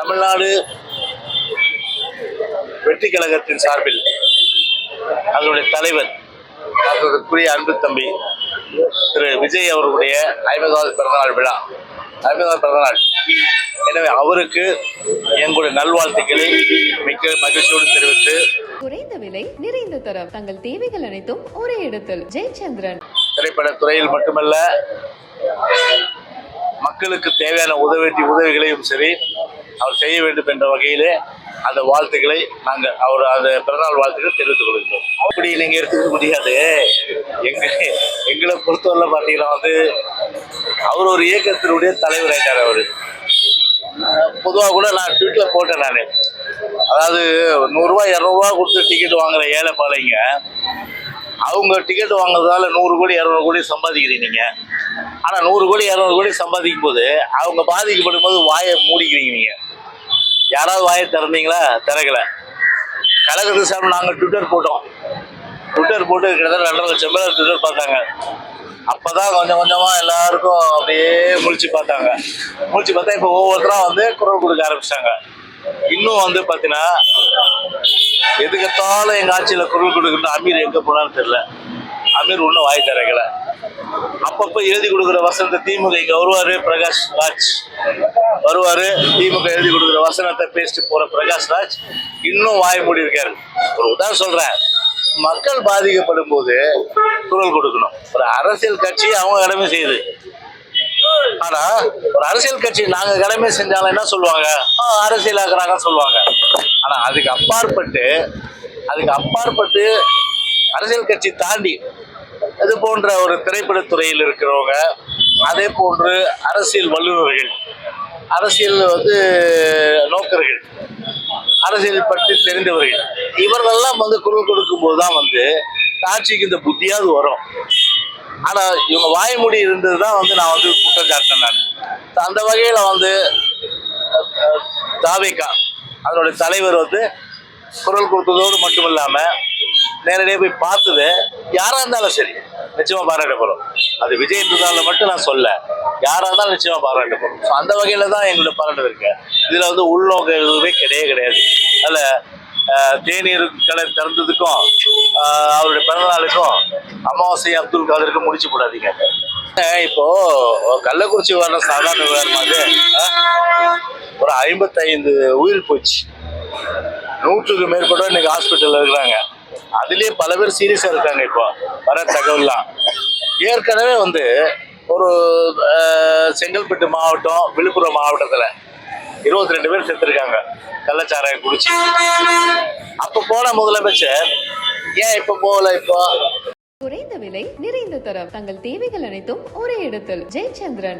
தமிழ்நாடு வெற்றி கழகத்தின் சார்பில் அதனுடைய தலைவர் அதற்குரிய அன்பு தம்பி திரு விஜய் அவர்களுடைய ஐம்பதாவது பிறந்தநாள் விழா. ஐம்பதாவது பிறந்தநாள். எனவே அவருக்கு எங்களுடைய நல்வாழ்த்துக்களை மிக்க மகிழ்ச்சியோடு தெரிவித்து குறைந்த விலை நிறைந்த தரம். தங்கள் தேவைகள் அனைத்தும் ஒரே இடத்தில். ஜெயச்சந்திரன். திரைப்படத் துறையில் மட்டுமல்ல மக்களுக்கு தேவையான உதவி உதவிகளையும் சரி அவர் செய்ய வேண்டும் என்ற வகையிலே அந்த வாழ்த்துக்களை நாங்கள் அவர் அந்த பிறநாள் வாழ்த்துக்களை தெரிவித்துக் கொள்கிறோம் அப்படி நீங்கள் எடுத்துக்க முடியாது. எங்க எங்களை பொறுத்தவரை பார்த்தீங்கன்னா வந்து அவர் ஒரு இயக்கத்தினுடைய தலைவர் ஆயிட்டார் அவர் பொதுவாக கூட நான் ட்விட்டில் போட்டேன் நான். அதாவது நூறுரூவா இரநூறுவா கொடுத்து டிக்கெட் வாங்குற ஏழை பாலைங்க அவங்க டிக்கெட் வாங்குறதால நூறு கோடி இரநூறு கோடி சம்பாதிக்கிறீங்க நீங்கள் ஆனால் நூறு கோடி இரநூறு கோடி சம்பாதிக்கும் போது அவங்க பாதிக்கப்படும் போது வாயை மூடிக்கிறீங்க நீங்கள் யாராவது வாயை திறந்தீங்களா? திறக்கல. கலகத்து சார் நாங்கள் ட்விட்டர் போட்டோம். ட்விட்டர் போட்டு கிட்டத்தட்ட ரெண்டரை லட்சம் பேர் ட்விட்டர் பார்த்தாங்க. அப்போ தான் கொஞ்சம் கொஞ்சமாக எல்லாருக்கும் அப்படியே முழிச்சு பார்த்தாங்க. முழிச்சு பார்த்தா இப்போ ஒவ்வொருத்தராக வந்து குரல் கொடுக்க ஆரம்பிச்சிட்டாங்க. இன்னும் வந்து பார்த்தீங்கன்னா எதுக்கத்தாலும் எங்கள் ஆட்சியில் குரல் கொடுக்குன்னு அமீர் எங்கே போனான்னு தெரியல. அமீர் ஒன்றும் வாய் திறக்கல. அப்பப்போ எழுதி கொடுக்குற வசனத்தை திமுக இங்க பிரகாஷ் ராஜ். வருவார் திமுக எழுதி கொடுக்குற வசனத்தை பேசிட்டு போகிற பிரகாஷ் ராஜ் இன்னும் வாய் மூடி இருக்காரு ஒரு உதாரணம் சொல்கிறேன் மக்கள் பாதிக்கப்படும் போது குரல் கொடுக்கணும். ஒரு அரசியல் கட்சி அவங்க கடமை செய்யுது. ஆனா ஒரு அரசியல் கட்சி நாங்க கடமை செஞ்சாலும் என்ன சொல்லுவாங்க? அரசியலாக்குறாங்க சொல்லுவாங்க. ஆனா அதுக்கு அப்பாற்பட்டு அதுக்கு அப்பாற்பட்டு அரசியல் கட்சி தாண்டி இது போன்ற ஒரு திரைப்படத்துறையில் இருக்கிறவங்க அதே போன்று அரசியல் வல்லுநர்கள் அரசியல் வந்து நோக்கர்கள் அரசியல் பற்றி தெரிந்தவர்கள் இவர்களெல்லாம் வந்து குரல் கொடுக்கும்போது தான் வந்து ஆட்சிக்கு இந்த புத்தியாவது வரும். ஆனால் இவங்க வாய்மொழி இருந்தது தான் வந்து நான் வந்து குற்றம் சாட்டினேன் நான் அந்த வகையில் வந்து தாவேக்கா அதனுடைய தலைவர் வந்து குரல் கொடுத்ததோடு மட்டும் இல்லாமல் நேரடியாக போய் பார்த்தது யாராக இருந்தாலும் சரி நிச்சயமா பாராட்டப்படும். அது விஜய் என்றதால மட்டும் நான் சொல்ல யாராக இருந்தாலும் நிச்சயமா பாராட்டப்படும். ஸோ அந்த வகையில் தான் எங்களோட பாராட்டு இருக்கு. இதில் வந்து உள்நோக்க எதுவுமே கிடையவே கிடையாது. அதில் தேநீர் கடை திறந்ததுக்கும் அவருடைய பிறந்தநாளுக்கும் அமாவாசை அப்துல் காதருக்கு முடிச்சு போடாதீங்க. இப்போ கள்ளக்குறிச்சி வர சாதாரண விவகாரம் ஒரு ஐம்பத்தைந்து உயிர் போச்சு. நூற்றுக்கு மேற்பட்ட இன்னைக்கு ஹாஸ்பிட்டலில் இருக்கிறாங்க. அதுலேயே பல பேர் சீரியஸாக இருக்காங்க இப்போ வர தகவல்லாம். ஏற்கனவே வந்து ஒரு செங்கல்பட்டு மாவட்டம் விழுப்புரம் மாவட்டத்தில் இருபத்தி ரெண்டு பேர் செத்துருக்காங்க. கள்ளச்சாராயம் குடிச்சு. அப்போ போன முதலமைச்சர் ஏன் இப்ப போகல இப்போ? குறைந்த விலை நிறைந்த தரம். தங்கள் தேவைகள் அனைத்தும் ஒரே இடத்தில். ஜெயச்சந்திரன்.